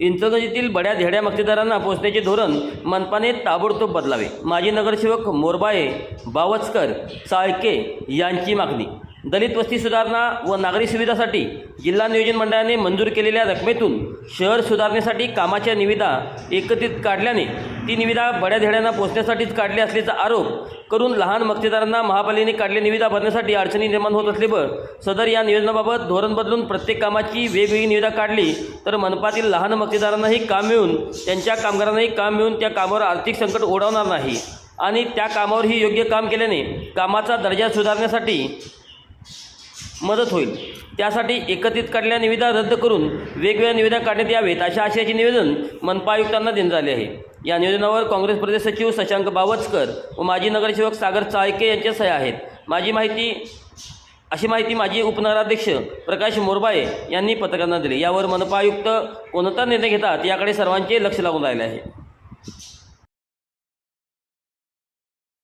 इंचोजीतील बड्या धेड्या मक्तेदारांना पोचण्याचे धोरण मनपाने ताबडतोब बदलावे. माजी नगरसेवक मोरबाये बावचकर चाळके यांची मागणी. दलित वस्ती सुधारणा व नागरी सुविधासाठी जिल्हा नियोजन मंडळाने मंजूर केलेल्या रकमेतून शहर सुधारणेसाठी कामाच्या निविदा एकत्रित काढल्याने ती निविदा बड्या धेड्यांना पोचण्यासाठीच काढली असल्याचा आरोप करून लहान मक्तेदारांना महापालिकेने काढले निविदा भरण्यासाठी अडचणी निर्माण होत असल्यावर सदर या नियोजनाबाबत धोरण बदलून प्रत्येक कामाची वेगवेगळी निविदा काढली तर मनपातील लहान मक्तेदारांनाही काम मिळून त्यांच्या कामगारांनाही काम मिळून त्या कामावर आर्थिक संकट ओढवणार नाही आणि त्या कामावरही योग्य काम केल्याने कामाचा दर्जा सुधारण्यासाठी मदत होईल. त्यासाठी एकत्रित काढलेल्या निविदा रद्द करून वेगवेगळ्या निविदा काढण्यात यावेत अशा आशयाचे निवेदन मनपा आयुक्तांना देण्यात आले आहे. या निवेदनावर काँग्रेस प्रदेश सचिव शशांक बावचकर व माजी नगरसेवक सागर चाळके यांच्या सह्या आहेत. माझी माहिती अशी माहिती माजी उपनगराध्यक्ष प्रकाश मोरबाये यांनी पत्रकारांना दिली. यावर मनपा आयुक्त कोणता निर्णय घेतात याकडे सर्वांचे लक्ष लागून राहिले आहे.